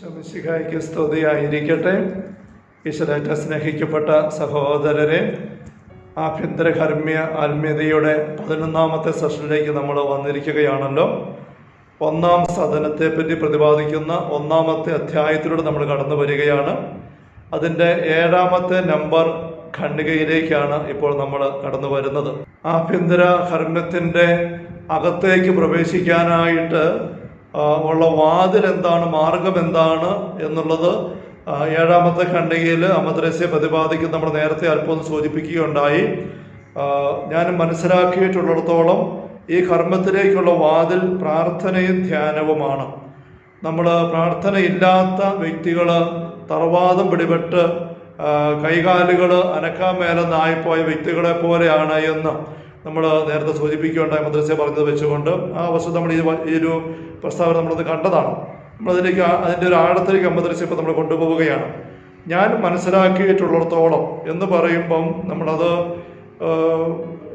ശമിശിഹായ്ക്ക് സ്തുതിയായിരിക്കട്ടെ. ഈശ്വരേറ്റ സ്നേഹിക്കപ്പെട്ട സഹോദരരെ ആഭ്യന്തരകർമ്മ്യ ആത്മീയതയുടെ പതിനൊന്നാമത്തെ സെഷനിലേക്ക് നമ്മൾ വന്നിരിക്കുകയാണല്ലോ. ഒന്നാം സദനത്തെ പറ്റി പ്രതിപാദിക്കുന്ന ഒന്നാമത്തെ അധ്യായത്തിലൂടെ നമ്മൾ കടന്നു വരികയാണ്. അതിന്റെ ഏഴാമത്തെ നമ്പർ ഖണ്ഡികയിലേക്കാണ് ഇപ്പോൾ നമ്മൾ കടന്നു വരുന്നത്. ആഭ്യന്തര കർമ്മത്തിന്റെ അകത്തേക്ക് പ്രവേശിക്കാനായിട്ട് ഉള്ള വാതിൽ എന്താണ് മാർഗം എന്താണ് എന്നുള്ളത് ഏഴാമത്തെ ഖണ്ഡികയിൽ അമദ്രസ്യ പ്രതിപാദിക്കുന്ന നമ്മൾ നേരത്തെ അല്പം സൂചിപ്പിക്കുകയുണ്ടായി. ഞാൻ മനസ്സിലാക്കിയിട്ടുള്ളിടത്തോളം ഈ കർമ്മത്തിലേക്കുള്ള വാതിൽ പ്രാർത്ഥനയും ധ്യാനവുമാണ്. നമ്മൾ പ്രാർത്ഥനയില്ലാത്ത വ്യക്തികൾ തറവാദം പിടിപെട്ട് കൈകാലുകൾ അനക്കാൻ മേലെന്നായിപ്പോയ വ്യക്തികളെ പോലെയാണ് എന്ന് നമ്മൾ നേരത്തെ സൂചിപ്പിക്കുകയുണ്ടായി മദ്രസയെ പറഞ്ഞത് വെച്ചുകൊണ്ട് ആ വസ്തു നമ്മൾ ഈ ഒരു പ്രസ്താവന നമ്മളത് കണ്ടതാണ്. നമ്മളതിലേക്ക് അതിന്റെ ഒരു ആഴത്തിലേക്ക് മദ്രസ ഇപ്പോൾ നമ്മൾ കൊണ്ടുപോവുകയാണ്. ഞാൻ മനസ്സിലാക്കിയിട്ടുള്ളിടത്തോളം എന്ന് പറയുമ്പം നമ്മളത്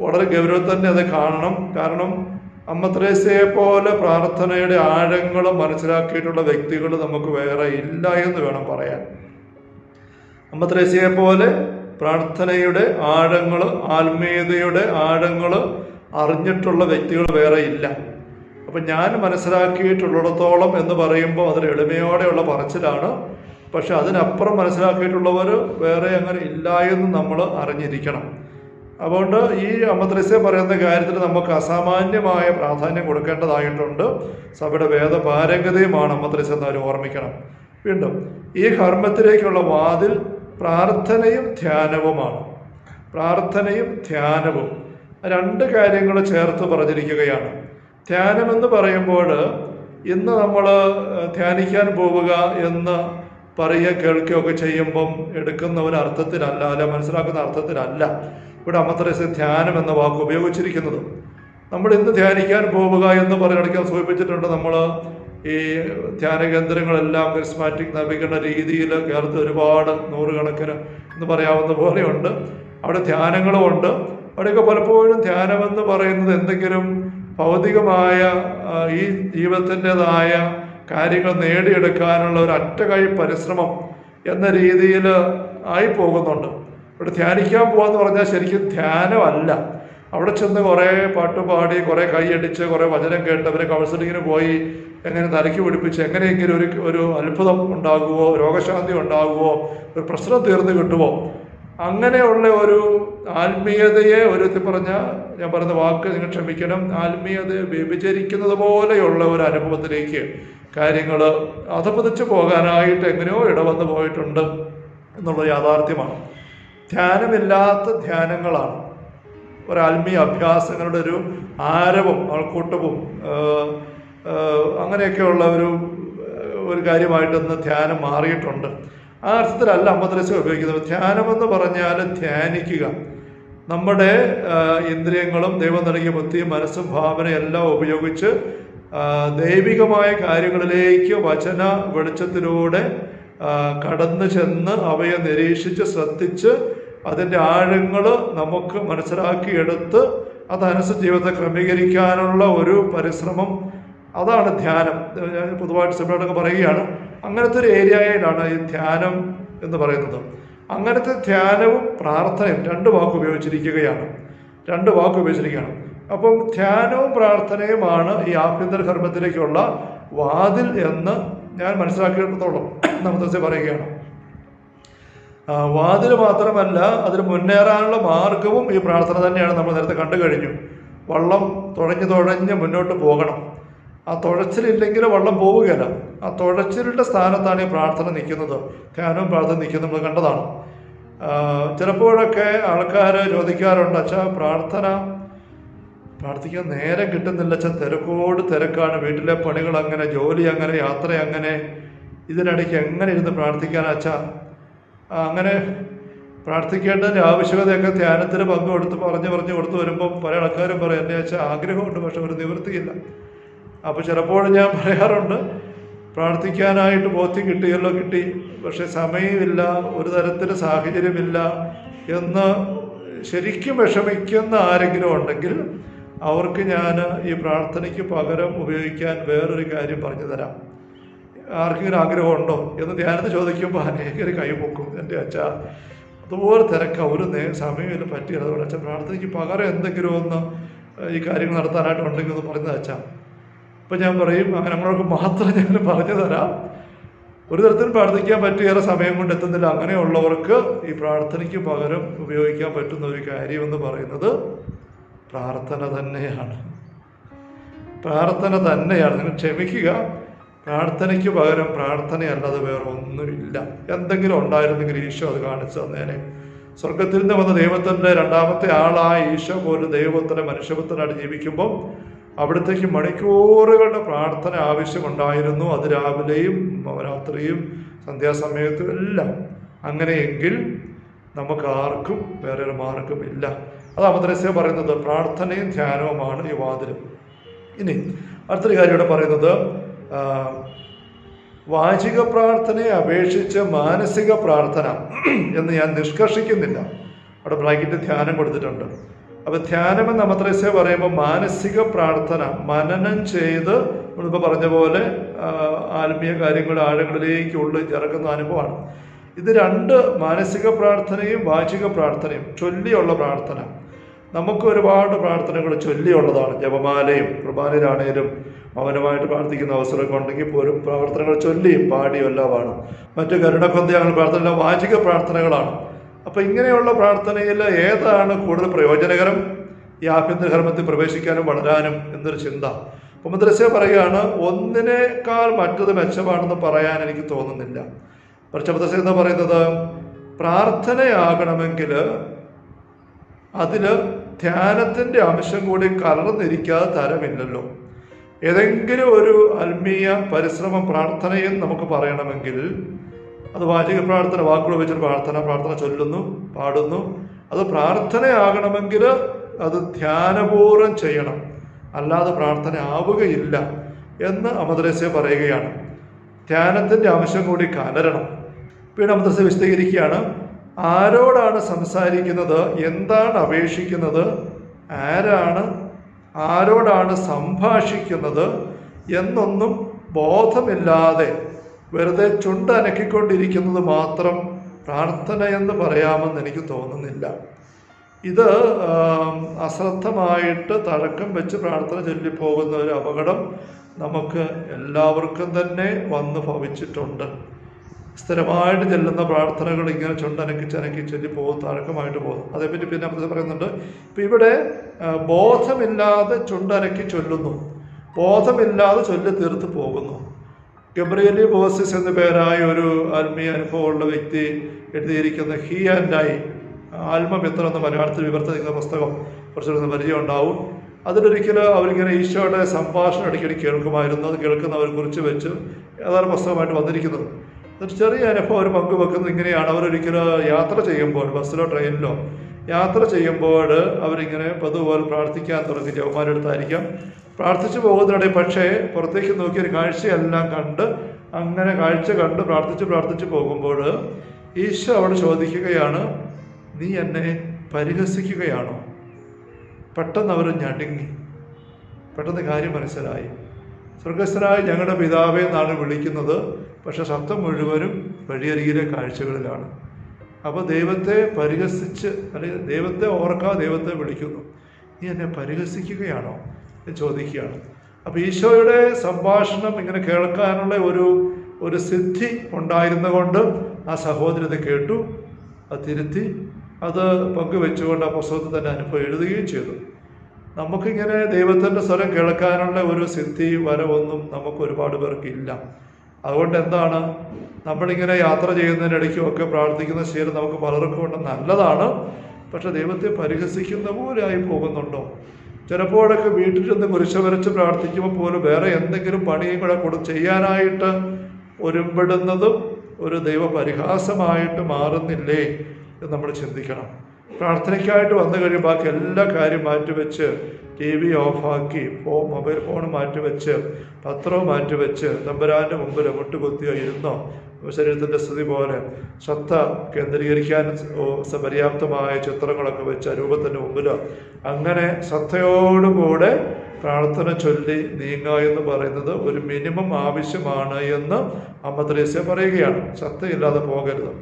വളരെ ഗൗരവത്തിൽ തന്നെ അത് കാണണം. കാരണം അമ്മ ത്രേസ്യയെ പോലെ പ്രാർത്ഥനയുടെ ആഴങ്ങൾ മനസ്സിലാക്കിയിട്ടുള്ള വ്യക്തികൾ നമുക്ക് വേറെ ഇല്ല എന്ന് വേണം പറയാൻ. അമ്മ ത്രേസ്യയെ പോലെ പ്രാർത്ഥനയുടെ ആഴങ്ങൾ ആത്മീയതയുടെ ആഴങ്ങൾ അറിഞ്ഞിട്ടുള്ള വ്യക്തികൾ വേറെ ഇല്ല. അപ്പം ഞാൻ മനസ്സിലാക്കിയിട്ടുള്ളിടത്തോളം എന്ന് പറയുമ്പോൾ അതൊരു എളിമയോടെയുള്ള പറച്ചിലാണ്. പക്ഷെ അതിനപ്പുറം മനസ്സിലാക്കിയിട്ടുള്ളവർ വേറെ അങ്ങനെ ഇല്ല എന്ന് നമ്മൾ അറിഞ്ഞിരിക്കണം. അതുകൊണ്ട് ഈ അമദ്രസ്യ പറയുന്ന കാര്യത്തിൽ നമുക്ക് അസാമാന്യമായ പ്രാധാന്യം കൊടുക്കേണ്ടതായിട്ടുണ്ട്. സഭയുടെ വേദപാരംഗതയുമാണ് അമദ്രസ്യ എന്നവർ ഓർമ്മിക്കണം. വീണ്ടും ഈ കർമ്മത്തിലേക്കുള്ള വാതിൽ പ്രാർത്ഥനയും ധ്യാനവുമാണ്. പ്രാർത്ഥനയും ധ്യാനവും. രണ്ട് കാര്യങ്ങൾ ചേർത്ത് പറഞ്ഞിരിക്കുകയാണ്. ധ്യാനം എന്ന് പറയുമ്പോൾ ഇന്ന് നമ്മൾ ധ്യാനിക്കാൻ പോവുക എന്ന് പറയുക കേൾക്കുകയൊക്കെ ചെയ്യുമ്പം എടുക്കുന്ന ഒരു അർത്ഥത്തിലല്ല അല്ല മനസ്സിലാക്കുന്ന അർത്ഥത്തിലല്ല. ഇവിടെ അമ്മത്രസ് ധ്യാനം എന്ന വാക്ക് ഉപയോഗിച്ചിരിക്കുന്നത്. നമ്മൾ ഇന്ന് ധ്യാനിക്കാൻ പോവുക എന്ന് പറഞ്ഞിടയ്ക്ക് സൂചിപ്പിച്ചിട്ടുണ്ട്. നമ്മൾ ഈ ധ്യാന കേന്ദ്രങ്ങളെല്ലാം കരിസ്മാറ്റിക് നവീകരണ രീതിയിൽ കേരളത്തിൽ ഒരുപാട് നൂറുകണക്കിന് എന്ന് പറയാവുന്ന പോലെയുണ്ട്. അവിടെ ധ്യാനങ്ങളും ഉണ്ട്. അവിടെയൊക്കെ പലപ്പോഴും ധ്യാനമെന്ന് പറയുന്നത് എന്തെങ്കിലും ഭൗതികമായ ഈ ജീവിതത്തിന്റെതായ കാര്യങ്ങൾ നേടിയെടുക്കാനുള്ള ഒരു അറ്റകൈ പരിശ്രമം എന്ന രീതിയിൽ ആയി പോകുന്നുണ്ട്. ഇവിടെ ധ്യാനിക്കാൻ പോകാന്ന് പറഞ്ഞാൽ ശരിക്കും ധ്യാനമല്ല. അവിടെ ചെന്ന് കുറേ പാട്ട് പാടി കുറേ കൈയടിച്ച് കുറേ വചനം കേട്ട് അവരെ കൗൺസിലിങ്ങിന് പോയി എങ്ങനെ തലയ്ക്ക് പിടിപ്പിച്ച് എങ്ങനെയെങ്കിലും ഒരു ഒരു അത്ഭുതം ഉണ്ടാകുമോ രോഗശാന്തി ഉണ്ടാകുമോ ഒരു പ്രശ്നം തീർന്നു കിട്ടുമോ അങ്ങനെയുള്ള ഒരു ആത്മീയതയെ ഒരു പറഞ്ഞ ഞാൻ പറയുന്ന വാക്ക് നിങ്ങൾ ക്ഷമിക്കണം ആത്മീയതയെ വ്യഭിചരിക്കുന്നത് പോലെയുള്ള ഒരു അനുഭവത്തിലേക്ക് കാര്യങ്ങൾ അധപതിച്ചു പോകാനായിട്ട് എങ്ങനെയോ ഇടവന്നു പോയിട്ടുണ്ട് എന്നുള്ള യാഥാർത്ഥ്യമാണ്. ധ്യാനമില്ലാത്ത ധ്യാനങ്ങളാണ്. ഒരു ആത്മീയ അഭ്യാസങ്ങളുടെ ഒരു ആരവം ആൾക്കൂട്ടവും അങ്ങനെയൊക്കെയുള്ള ഒരു ഒരു കാര്യമായിട്ട് ഇന്ന് ധ്യാനം മാറിയിട്ടുണ്ട്. ആ അർത്ഥത്തിലല്ല അമ്മദ്രസ ഉപയോഗിക്കുന്നത്. ധ്യാനമെന്ന് പറഞ്ഞാൽ ധ്യാനിക്കുക. നമ്മുടെ ഇന്ദ്രിയങ്ങളും ദൈവം നൽകിയ ബുദ്ധിയും മനസ്സും ഭാവനയും എല്ലാം ഉപയോഗിച്ച് ദൈവികമായ കാര്യങ്ങളിലേക്ക് വചന വെളിച്ചത്തിലൂടെ കടന്നു ചെന്ന് അവയെ നിരീക്ഷിച്ച് ശ്രദ്ധിച്ച് അതിന്റെ ആഴങ്ങൾ നമുക്ക് മനസ്സിലാക്കിയെടുത്ത് അതനുസരിച്ച് ജീവിതത്തെ ക്രമീകരിക്കാനുള്ള ഒരു പരിശ്രമം. അതാണ് ധ്യാനം. ഞാൻ പൊതുവായിട്ട് സിമ്പിളായിട്ടൊക്കെ പറയുകയാണ്. അങ്ങനത്തെ ഒരു ഏരിയയിലാണ് ഈ ധ്യാനം എന്ന് പറയുന്നത്. അങ്ങനത്തെ ധ്യാനവും പ്രാർത്ഥനയും രണ്ട് വാക്ക് ഉപയോഗിച്ചിരിക്കുകയാണ്. രണ്ട് വാക്ക് ഉപയോഗിച്ചിരിക്കുകയാണ്. അപ്പം ധ്യാനവും പ്രാർത്ഥനയുമാണ് ഈ ആഭ്യന്തര കർമ്മത്തിലേക്കുള്ള വാതിൽ എന്ന് ഞാൻ മനസ്സിലാക്കിയിടത്തോളം. നമ്മൾ പറയുകയാണ്. വാതിൽ മാത്രമല്ല അതിന് മുന്നേറാനുള്ള മാർഗവും ഈ പ്രാർത്ഥന തന്നെയാണ് നമ്മൾ നേരത്തെ കണ്ടു കഴിഞ്ഞു. വള്ളം തുഴഞ്ഞ് തുഴഞ്ഞ് മുന്നോട്ട് പോകണം. ആ തുഴച്ചിലില്ലെങ്കിൽ വള്ളം പോവുകയല്ല. ആ തുഴച്ചിലിന്റെ സ്ഥാനത്താണ് ഈ പ്രാർത്ഥന നിൽക്കുന്നത്. ധ്യാനവും പ്രാർത്ഥന നിൽക്കുന്നത് നമ്മൾ കണ്ടതാണ്. ചിലപ്പോഴൊക്കെ ആൾക്കാർ ചോദിക്കാറുണ്ട് അച്ഛാ പ്രാർത്ഥന പ്രാർത്ഥിക്കാൻ നേരെ കിട്ടുന്നില്ല അച്ഛൻ തിരക്കോട് തിരക്കാണ്. വീട്ടിലെ പണികൾ അങ്ങനെ ജോലി അങ്ങനെ യാത്ര അങ്ങനെ. ഇതിനിടയ്ക്ക് എങ്ങനെ ഇരുന്ന് പ്രാർത്ഥിക്കാൻ അച്ഛാ? അങ്ങനെ പ്രാർത്ഥിക്കേണ്ടതിന്റെ ആവശ്യകതയൊക്കെ ധ്യാനത്തിന് പങ്കുകൊടുത്ത് പറഞ്ഞു പറഞ്ഞു കൊടുത്തു വരുമ്പോൾ പല ആൾക്കാരും പറയും എന്റെ അച്ഛൻ ആഗ്രഹമുണ്ട് പക്ഷെ ഒരു നിവൃത്തിയില്ല. അപ്പോൾ ചിലപ്പോൾ ഞാൻ പറയാറുണ്ട് പ്രാർത്ഥിക്കാനായിട്ട് ബോധ്യം കിട്ടിയല്ലോ കിട്ടി. പക്ഷെ സമയമില്ല ഒരു തരത്തിൽ സാഹചര്യമില്ല എന്ന് ശരിക്കും വിഷമിക്കുന്ന ആരെങ്കിലും ഉണ്ടെങ്കിൽ അവർക്ക് ഞാൻ ഈ പ്രാർത്ഥനയ്ക്ക് പകരം ഉപയോഗിക്കാൻ വേറൊരു കാര്യം പറഞ്ഞു തരാം. ആർക്കെങ്കിലും ആഗ്രഹമുണ്ടോ എന്ന് ധ്യാനത്തിൽ ചോദിക്കുമ്പോൾ അനേകർ കൈപൊക്കും എന്റെ അച്ഛ. അതുപോലെ തിരക്ക ഒരു സമയമില്ല പറ്റിയത് അതുകൊണ്ട് അച്ഛൻ പ്രാർത്ഥനയ്ക്ക് പകരം എന്തെങ്കിലും ഒന്ന് ഈ കാര്യങ്ങൾ നടത്താനായിട്ട് ഉണ്ടെങ്കിൽ ഒന്ന് പറയുന്നത് അച്ഛ. അപ്പം ഞാൻ പറയും അങ്ങനെ നമ്മളൊക്കെ മാത്രം ഞാൻ പറഞ്ഞു തരാം. ഒരു തരത്തിൽ പ്രാർത്ഥിക്കാൻ പറ്റിയേറെ സമയം കൊണ്ട് എത്തുന്നില്ല. അങ്ങനെയുള്ളവർക്ക് ഈ പ്രാർത്ഥനയ്ക്ക് പകരം ഉപയോഗിക്കാൻ പറ്റുന്ന ഒരു കാര്യമെന്ന് പറയുന്നത് പ്രാർത്ഥന തന്നെയാണ്. പ്രാർത്ഥന തന്നെയാണ്. നിങ്ങൾ ക്ഷമിക്കുക. പ്രാർത്ഥനയ്ക്ക് പകരം പ്രാർത്ഥനയല്ലാതെ വേറെ ഒന്നുമില്ല എന്തെങ്കിലും ഉണ്ടായിരുന്നെങ്കിൽ ഈശോ അത് കാണിച്ചു തന്നേനെ. സ്വർഗത്തിൽ നിന്ന് വന്ന ദൈവത്തിന്റെ രണ്ടാമത്തെ ആളായ ഈശോ പോലും ദൈവത്തിന്റെ മനുഷ്യപുത്രനായിട്ട് ജീവിക്കുമ്പോൾ അവിടത്തേക്ക് മണിക്കൂറുകളുടെ പ്രാർത്ഥന ആവശ്യമുണ്ടായിരുന്നു. അത് രാവിലെയും രാത്രിയും സന്ധ്യാസമയത്തും എല്ലാം. അങ്ങനെയെങ്കിൽ നമുക്ക് ആർക്കും വേറെ ഒരു ഇല്ല. അത് അമദ്രസ്യ പറയുന്നത് പ്രാർത്ഥനയും ധ്യാനവുമാണ് ഈ വാതിലും. ഇനി അടുത്തൊരു കാര്യം ഇവിടെ പറയുന്നത്. വാചിക പ്രാർത്ഥനയെ അപേക്ഷിച്ച് മാനസിക പ്രാർത്ഥന എന്ന് ഞാൻ നിഷ്കർഷിക്കുന്നില്ല. അവിടെ ബ്രാക്കറ്റ് ധ്യാനം കൊടുത്തിട്ടുണ്ട്. അപ്പോൾ ധ്യാനം എന്ന് അമദ്രസ്യ പറയുമ്പോൾ മാനസിക പ്രാർത്ഥന മനനം ചെയ്ത് നമ്മളിപ്പോൾ പറഞ്ഞ പോലെ ആത്മീയ കാര്യങ്ങളുടെ ആഴങ്ങളിലേക്ക് ഉള്ളിൽ ഇറക്കുന്ന അനുഭവമാണ്. ഇത് രണ്ട് മാനസിക പ്രാർത്ഥനയും വാചിക പ്രാർത്ഥനയും ചൊല്ലിയുള്ള പ്രാർത്ഥന. നമുക്ക് ഒരുപാട് പ്രാർത്ഥനകൾ ചൊല്ലിയുള്ളതാണ്. ജപമാലയും കുർബാനയിലാണേലും മൗനമായിട്ട് പ്രാർത്ഥിക്കുന്ന അവസരമൊക്കെ ഉണ്ടെങ്കിൽ പോലും പ്രാർത്ഥനകൾ ചൊല്ലിയും പാടിയും എല്ലാമാണ് മറ്റു കരുണക്കൊന്തയാണ് പ്രാർത്ഥന വാചിക പ്രാർത്ഥനകളാണ്. അപ്പോൾ ഇങ്ങനെയുള്ള പ്രാർത്ഥനയിൽ ഏതാണ് കൂടുതൽ പ്രയോജനകരം? ഈ ആഭ്യന്തര ധർമ്മത്തിൽ പ്രവേശിക്കാനും വളരാനും എന്നൊരു ചിന്ത. അപ്പം മദ്രസ പറയുകയാണ് ഒന്നിനേക്കാൾ മറ്റത് മെച്ചമാണെന്ന് പറയാൻ എനിക്ക് തോന്നുന്നില്ല. പക്ഷെ എന്ന് പറയുന്നത് പ്രാർത്ഥനയാകണമെങ്കിൽ അതിൽ ധ്യാനത്തിന്റെ അംശം കൂടി കലർന്നിരിക്കാതെ തരമില്ലല്ലോ. ഏതെങ്കിലും ഒരു ആത്മീയ പരിശ്രമ പ്രാർത്ഥനയും നമുക്ക് പറയണമെങ്കിൽ അത് വാചിക പ്രാർത്ഥന വാക്കുകൾ വെച്ചൊരു പ്രാർത്ഥന പ്രാർത്ഥന ചൊല്ലുന്നു പാടുന്നു. അത് പ്രാർത്ഥനയാകണമെങ്കിൽ അത് ധ്യാനപൂർവം ചെയ്യണം. അല്ലാതെ പ്രാർത്ഥന ആവുകയില്ല എന്ന് അമദ്രസ്യ പറയുകയാണ്. ധ്യാനത്തിന്റെ അംശം കൂടി കലരണം. പിന്നെ അമദ്രസ്യ വിശദീകരിക്കുകയാണ്. ആരോടാണ് സംസാരിക്കുന്നത്? എന്താണ് അപേക്ഷിക്കുന്നത്? ആരാണ്? ആരോടാണ് സംഭാഷിക്കുന്നത്? എന്നൊന്നും ബോധമില്ലാതെ വെറുതെ ചുണ്ടനക്കിക്കൊണ്ടിരിക്കുന്നത് മാത്രം പ്രാർത്ഥന എന്ന് പറയാമെന്ന് എനിക്ക് തോന്നുന്നില്ല. ഇത് അശ്രദ്ധമായിട്ട് തഴക്കം വെച്ച് പ്രാർത്ഥന ചൊല്ലിപ്പോകുന്ന ഒരു അപകടം നമുക്ക് എല്ലാവർക്കും തന്നെ വന്ന് ഭവിച്ചിട്ടുണ്ട്. സ്ഥിരമായിട്ട് ചെല്ലുന്ന പ്രാർത്ഥനകൾ ഇങ്ങനെ ചുണ്ടനക്കി ചനക്കി ചൊല്ലി പോകും തഴക്കമായിട്ട് പോകും. അതേപ്പറ്റി പിന്നെ നമ്മൾ പറയുന്നുണ്ട് ഇപ്പം ഇവിടെ ബോധമില്ലാതെ ചുണ്ടനക്കി ചൊല്ലുന്നു. ബോധമില്ലാതെ ചൊല്ലി തീർത്ത് പോകുന്നു. ഗബ്രിയലി ബോസിസ് എന്ന പേരായ ഒരു ആത്മീയ അനുഭവമുള്ള വ്യക്തി എഴുതിയിരിക്കുന്ന ഹി ആൻഡ് ഐ ആത്മമിത്രം എന്ന മലയാളത്തിൽ വിവർത്തിക്കുന്ന പുസ്തകം കുറച്ചുകൂടെ പരിചയം ഉണ്ടാവും. അതിലൊരിക്കലും അവരിങ്ങനെ ഈശോയുടെ സംഭാഷണം അടിക്കടി കേൾക്കുമായിരുന്നു. അത് കേൾക്കുന്നവരെ കുറിച്ച് വെച്ച് ഏതാനും പുസ്തകമായിട്ട് വന്നിരിക്കുന്നത്. എന്നിട്ട് ചെറിയ അനുഭവം അവർ പങ്കുവെക്കുന്നത് ഇങ്ങനെയാണ് അവരൊരിക്കലും യാത്ര ചെയ്യുമ്പോൾ ബസ്സിലോ ട്രെയിനിലോ യാത്ര ചെയ്യുമ്പോൾ അവരിങ്ങനെ പതുപോലെ പ്രാർത്ഥിക്കാൻ തുടങ്ങി. ജവന്മാരെടുത്തായിരിക്കാം പ്രാർത്ഥിച്ചു പോകുന്നതിനിടെ പക്ഷേ പുറത്തേക്ക് നോക്കി ഒരു കാഴ്ചയെല്ലാം കണ്ട് അങ്ങനെ കാഴ്ച കണ്ട് പ്രാർത്ഥിച്ച് പ്രാർത്ഥിച്ച് പോകുമ്പോൾ ഈശോ അവിടെ ചോദിക്കുകയാണ് നീ എന്നെ പരിഹസിക്കുകയാണോ? പെട്ടെന്ന് അവർ ഞടുങ്ങി. പെട്ടെന്ന് കാര്യം മനസ്സിലായി. സ്വർഗസ്ഥനായ ഞങ്ങളുടെ പിതാവെ എന്നാണ് വിളിക്കുന്നത് പക്ഷെ ശബ്ദം മുഴുവനും വഴിയരികിലെ കാഴ്ചകളിലാണ്. അപ്പോൾ ദൈവത്തെ പരിഹസിച്ച് അല്ലെങ്കിൽ ദൈവത്തെ ഓർക്കാ ദൈവത്തെ വിളിക്കുന്നു. നീ എന്നെ പരിഹസിക്കുകയാണോ എന്ന് ചോദിക്കുകയാണ്. അപ്പോൾ ഈശോയുടെ സംഭാഷണം ഇങ്ങനെ കേൾക്കാനുള്ള ഒരു ഒരു സിദ്ധി ഉണ്ടായിരുന്നുകൊണ്ട് ആ സഹോദരത കേട്ടു അത് തിരുത്തി അത് പങ്കുവെച്ചുകൊണ്ട് ആ പുസ്തകത്തിൽ തന്നെ അനുഭവം എഴുതുകയും ചെയ്തു. നമുക്കിങ്ങനെ ദൈവത്തിന്റെ സ്വരം കേൾക്കാനുള്ള ഒരു സിദ്ധി വരവൊന്നും നമുക്ക് ഒരുപാട് പേർക്ക് ഇല്ല അതുകൊണ്ട് എന്താണ്? നമ്മളിങ്ങനെ യാത്ര ചെയ്യുന്നതിനിടയ്ക്കും ഒക്കെ പ്രാർത്ഥിക്കുന്ന ശീലം നമുക്ക് പലർക്കും ഉണ്ട്. നല്ലതാണ്. പക്ഷെ ദൈവത്തെ പരിഹസിക്കുന്ന പോലെ ആയി പോകുന്നുണ്ടോ? ചിലപ്പോഴൊക്കെ വീട്ടിൽ കുരിശ വരച്ച് പ്രാർത്ഥിക്കുമ്പോൾ പോലും വേറെ എന്തെങ്കിലും പണിയും കൂടെ കൊടു ചെയ്യാനായിട്ട് ഒരുമ്പെടുന്നതും ഒരു ദൈവ പരിഹാസമായിട്ട് മാറുന്നില്ലേ എന്ന് നമ്മൾ ചിന്തിക്കണം. പ്രാർത്ഥനയ്ക്കായിട്ട് വന്നു കഴിയുമ്പോൾ ബാക്കി എല്ലാ കാര്യം മാറ്റിവെച്ച് ടി വി ഓഫാക്കി ഫോൺ മൊബൈൽ ഫോൺ മാറ്റിവെച്ച് പത്രവും മാറ്റിവെച്ച് തമ്പുരാന്റെ മുമ്പിൽ മുട്ടുകുത്തിയോ ഇരുന്നോ? ശരീരത്തിന്റെ സ്ഥിതി പോലെ ശ്രദ്ധ കേന്ദ്രീകരിക്കാൻ പര്യാപ്തമായ ചിത്രങ്ങളൊക്കെ വെച്ച് രൂപത്തിന്റെ മുമ്പിലോ. അങ്ങനെ ശ്രദ്ധയോടുകൂടെ പ്രാർത്ഥന ചൊല്ലി നീങ്ങുക എന്ന് പറയുന്നത് ഒരു മിനിമം ആവശ്യമാണ് എന്ന് അമ്മ ത്രേസ്യ പറയുകയാണ്. ശ്രദ്ധയില്ലാതെ പോകരുത്.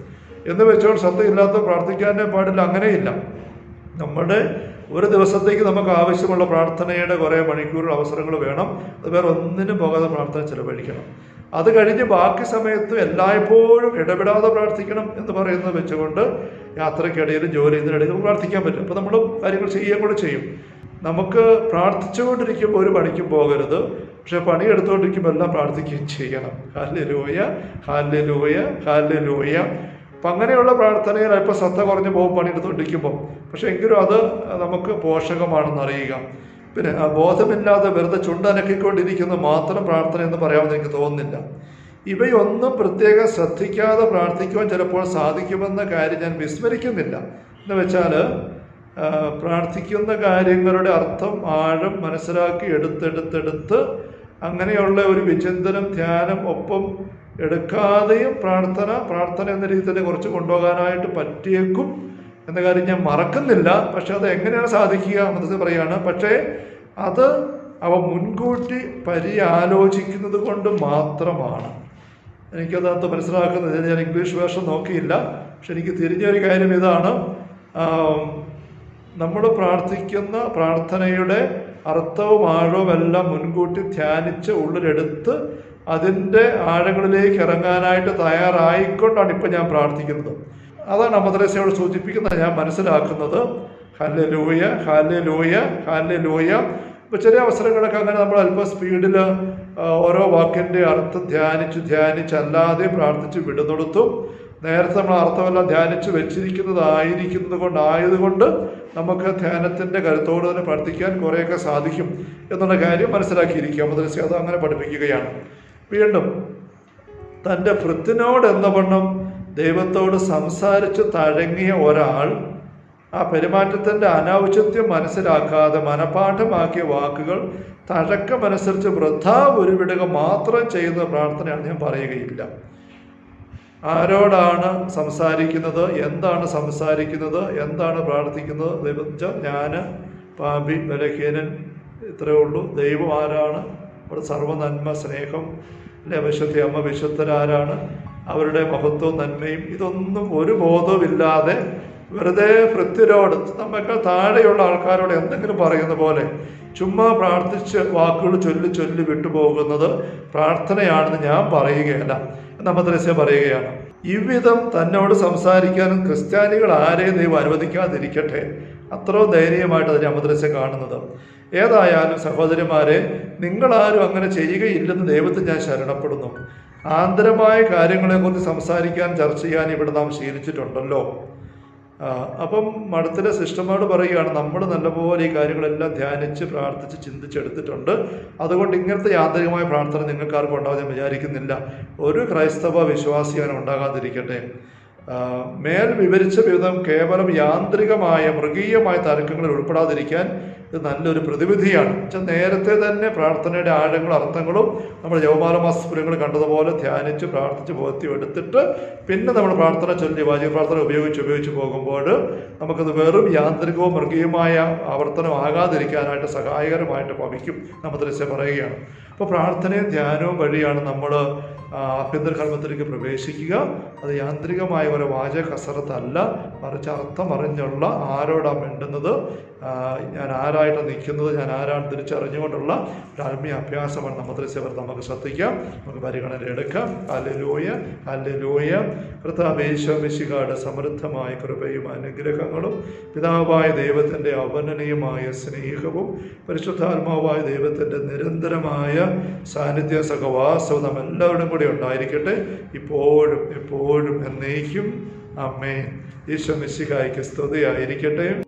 എന്ന് വെച്ചോൾ ഇല്ലാത്ത പ്രാർത്ഥിക്കാനേ പാടില്ല അങ്ങനെയില്ല. നമ്മുടെ ഒരു ദിവസത്തേക്ക് നമുക്ക് ആവശ്യമുള്ള പ്രാർത്ഥനയുടെ കുറേ മണിക്കൂർ അവസരങ്ങൾ വേണം. അത് വേറെ ഒന്നിനും പോകാതെ പ്രാർത്ഥന ചിലവഴിക്കണം. അത് കഴിഞ്ഞ് ബാക്കി സമയത്ത് എല്ലായ്പ്പോഴും ഇടപെടാതെ പ്രാർത്ഥിക്കണം എന്ന് പറയുന്നത് വെച്ചുകൊണ്ട് യാത്രയ്ക്കിടയിലും ജോലി ചെയ്യുന്നതിനിടയിൽ നമുക്ക് പ്രാർത്ഥിക്കാൻ പറ്റും. അപ്പോൾ നമ്മൾ കാര്യങ്ങൾ ചെയ്യുകയും കൂടെ ചെയ്യും. നമുക്ക് പ്രാർത്ഥിച്ചുകൊണ്ടിരിക്കുമ്പോൾ ഒരു പണിക്കും പോകരുത്. പക്ഷേ പണിയെടുത്തുകൊണ്ടിരിക്കുമ്പോൾ എല്ലാം പ്രാർത്ഥിക്കുകയും ചെയ്യണം. ഹാല്യ ലൂയ ഹാല്യ ലൂയ ഹാല്യ ലൂയ അപ്പം അങ്ങനെയുള്ള പ്രാർത്ഥനയിൽ അല്പം ശ്രദ്ധ കുറഞ്ഞു പോകും പണിയെടുത്തുകൊണ്ടിരിക്കുമ്പോൾ പക്ഷെ എങ്കിലും അത് നമുക്ക് പോഷകമാണെന്ന് അറിയുക. പിന്നെ ബോധമില്ലാതെ വെറുതെ ചുണ്ടനക്കിക്കൊണ്ടിരിക്കുന്ന മാത്രം പ്രാർത്ഥന എന്ന് പറയാമെന്ന് എനിക്ക് തോന്നുന്നില്ല. ഇവയൊന്നും പ്രത്യേകം ശ്രദ്ധിക്കാതെ പ്രാർത്ഥിക്കുവാൻ ചിലപ്പോൾ സാധിക്കുമെന്ന കാര്യം ഞാൻ വിസ്മരിക്കുന്നില്ല. എന്ന് വെച്ചാൽ പ്രാർത്ഥിക്കുന്ന കാര്യങ്ങളുടെ അർത്ഥം ആഴം മനസ്സിലാക്കി എടുത്തെടുത്തെടുത്ത് അങ്ങനെയുള്ള ഒരു വിചിന്തനം ധ്യാനം ഒപ്പം എടുക്കാതെയും പ്രാർത്ഥന പ്രാർത്ഥന എന്ന രീതിയിൽ തന്നെ കുറച്ച് കൊണ്ടുപോകാനായിട്ട് പറ്റിയേക്കും എന്ന കാര്യം ഞാൻ മറക്കുന്നില്ല. പക്ഷെ അത് എങ്ങനെയാണ് സാധിക്കുക? എന്നത് പറയുകയാണ് പക്ഷേ അത് അവ മുൻകൂട്ടി പര്യാലോചിക്കുന്നത് കൊണ്ട് മാത്രമാണ്. എനിക്കതിനകത്ത് മനസ്സിലാക്കുന്നത് ഞാൻ ഇംഗ്ലീഷ് വേർഷൻ നോക്കിയില്ല. പക്ഷെ എനിക്ക് തിരിഞ്ഞൊരു കാര്യം ഇതാണ്. നമ്മൾ പ്രാർത്ഥിക്കുന്ന പ്രാർത്ഥനയുടെ അർത്ഥവും ആഴവും എല്ലാം മുൻകൂട്ടി ധ്യാനിച്ച് ഉള്ളിലെടുത്ത് അതിന്റെ ആഴങ്ങളിലേക്ക് ഇറങ്ങാനായിട്ട് തയ്യാറായിക്കൊണ്ടാണ് ഇപ്പം ഞാൻ പ്രാർത്ഥിക്കുന്നത്. അതാണ് അമ്മദ്രസയോട് സൂചിപ്പിക്കുന്നത് ഞാൻ മനസ്സിലാക്കുന്നത്. ഹല്ലെ ലൂയ ഹല്ല ലൂയ ഹല്ല ലൂയ ഇപ്പോൾ ചില അവസരങ്ങളൊക്കെ അങ്ങനെ നമ്മൾ അല്പം സ്പീഡിൽ ഓരോ വാക്കിന്റെ അർത്ഥം ധ്യാനിച്ച് ധ്യാനിച്ച് അല്ലാതെ പ്രാർത്ഥിച്ച് വിടുന്നിടത്തും നേരത്തെ നമ്മൾ അർത്ഥമെല്ലാം ധ്യാനിച്ച് വെച്ചിരിക്കുന്നതായിരിക്കുന്നത് കൊണ്ടായതുകൊണ്ട് നമുക്ക് ധ്യാനത്തിന്റെ കരുത്തോട് തന്നെ പ്രാർത്ഥിക്കാൻ കുറേയൊക്കെ സാധിക്കും എന്നുള്ള കാര്യം മനസ്സിലാക്കിയിരിക്കുക. മദ്രസ അത് അങ്ങനെ പഠിപ്പിക്കുകയാണ്. വീണ്ടും തന്റെ ഭൃത്തിനോട് എന്ന വണ്ണം ദൈവത്തോട് സംസാരിച്ച് തഴങ്ങിയ ഒരാൾ ആ പെരുമാറ്റത്തിന്റെ അനൗചിത്യം മനസ്സിലാക്കാതെ മനപാഠമാക്കിയ വാക്കുകൾ തഴക്കമനുസരിച്ച് വൃഥാ ഉരുവിടുക മാത്രം ചെയ്യുന്ന പ്രാർത്ഥനയാണ് ഞാൻ പറയുകയില്ല. ആരോടാണ് സംസാരിക്കുന്നത്? എന്താണ് സംസാരിക്കുന്നത്? എന്താണ് പ്രാർത്ഥിക്കുന്നത്? ദൈവം ഞാൻ പാപി ബലഹീനൻ ഇത്രയേ ഉള്ളൂ. ദൈവം ആരാണ്? സർവനന്മ സ്നേഹം അല്ലെ? വിശുദ്ധി അമ്മ വിശുദ്ധരാരാണ്. അവരുടെ മഹത്വവും നന്മയും. ഇതൊന്നും ഒരു ബോധവുമില്ലാതെ വെറുതെ ഭൃത്യരോട് നമ്മൾക്ക് താഴെയുള്ള ആൾക്കാരോട് എന്തെങ്കിലും പറയുന്ന പോലെ ചുമ്മാ പ്രാർത്ഥിച്ച് വാക്കുകൾ ചൊല്ലി ചൊല്ലി വിട്ടുപോകുന്നത് പ്രാർത്ഥനയാണെന്ന് ഞാൻ പറയുകയല്ല. നമ്മദ്രസ്യ പറയുകയാണ്. ഇவ்விധം തന്നോട് സംസാരിക്കാനും ക്രിസ്ത്യാനികൾ ആരെയും ദൈവം അനുവദിക്കാതിരിക്കട്ടെ. അത്രയോ ധൈര്യമായിട്ട് അതിനെ അമദ്രസ്യ കാണുന്നത്. ഏതായാലും സഹോദരിമാരെ നിങ്ങളാരും അങ്ങനെ ചെയ്യുകയില്ലെന്ന് ദൈവത്തെ ഞാൻ ശരണപ്പെടുന്നു. ആന്തരമായ കാര്യങ്ങളെക്കുറിച്ച് സംസാരിക്കാൻ ചർച്ച ചെയ്യാൻ ഇവിടെ നാം ശീലിച്ചിട്ടുണ്ടല്ലോ. അപ്പം മഠത്തിലെ സിസ്റ്റർമാരോട് പറയുകയാണ് നമ്മൾ നല്ലപോലെ ഈ കാര്യങ്ങളെല്ലാം ധ്യാനിച്ച് പ്രാർത്ഥിച്ച് ചിന്തിച്ചെടുത്തിട്ടുണ്ട്. അതുകൊണ്ട് ഇങ്ങനത്തെ യാന്ത്രികമായ പ്രാർത്ഥന നിങ്ങൾക്കാർക്കും ഞാൻ വിചാരിക്കുന്നില്ല. ഒരു ക്രൈസ്തവ വിശ്വാസി ഉണ്ടാകാതിരിക്കട്ടെ. മേൽ വിവരിച്ച വിധം കേവലം യാന്ത്രികമായ മൃഗീയമായ തർക്കങ്ങളിൽ ഉൾപ്പെടാതിരിക്കാൻ ഇത് നല്ലൊരു പ്രതിവിധിയാണ്. വെച്ചാൽ നേരത്തെ തന്നെ പ്രാർത്ഥനയുടെ ആഴങ്ങളും അർത്ഥങ്ങളും നമ്മൾ ജവമാലമാസപുരങ്ങൾ കണ്ടതുപോലെ ധ്യാനിച്ച് പ്രാർത്ഥിച്ച് ബോധ്യം എടുത്തിട്ട് പിന്നെ നമ്മൾ പ്രാർത്ഥന ചൊല്ലി വാചക പ്രാർത്ഥന ഉപയോഗിച്ച് ഉപയോഗിച്ച് പോകുമ്പോൾ നമുക്കത് വെറും യാന്ത്രികവും മൃഗീയമായ ആവർത്തനം ആകാതിരിക്കാനായിട്ട് സഹായകരമായിട്ട് ഭവിക്കും നമ്മൾ ദൃശ്യം പറയുകയാണ്. അപ്പോൾ പ്രാർത്ഥനയും ധ്യാനവും വഴിയാണ് നമ്മൾ ആഭ്യന്തര കർമ്മത്തിലേക്ക് പ്രവേശിക്കുക. അത് യാന്ത്രികമായ ഒരു വാചക കസരത്തല്ല മറിച്ച് അർത്ഥം അറിഞ്ഞുള്ള ആരോടാണ് മിണ്ടുന്നത്? ഞാൻ ആരായിട്ട് നിൽക്കുന്നത്? ഞാൻ ആരാണ് തിരിച്ചറിഞ്ഞുകൊണ്ടുള്ള ഒരു ആത്മീയ അഭ്യാസമാണ് നമ്മദ്രസ്യവർ നമുക്ക് ശ്രദ്ധിക്കാം. നമുക്ക് പരിഗണന എടുക്കാം. അല്ലെലൂയ അല്ലെലൂയ കർത്താവേശമിശികാട് സമൃദ്ധമായ കൃപയും അനുഗ്രഹങ്ങളും പിതാവായ ദൈവത്തിന്റെ അവർണനീയമായ സ്നേഹവും പരിശുദ്ധാത്മാവായ ദൈവത്തിന്റെ നിരന്തരമായ സാന്നിധ്യ സഹവാസവും നാം എല്ലാവരും കൂടി ഉണ്ടായിരിക്കട്ടെ. ഇപ്പോഴും എപ്പോഴും എന്നേക്കും. അമ്മേ ഈശോ മിശിഹായ്ക്ക് സ്തുതിയായിരിക്കട്ടെ.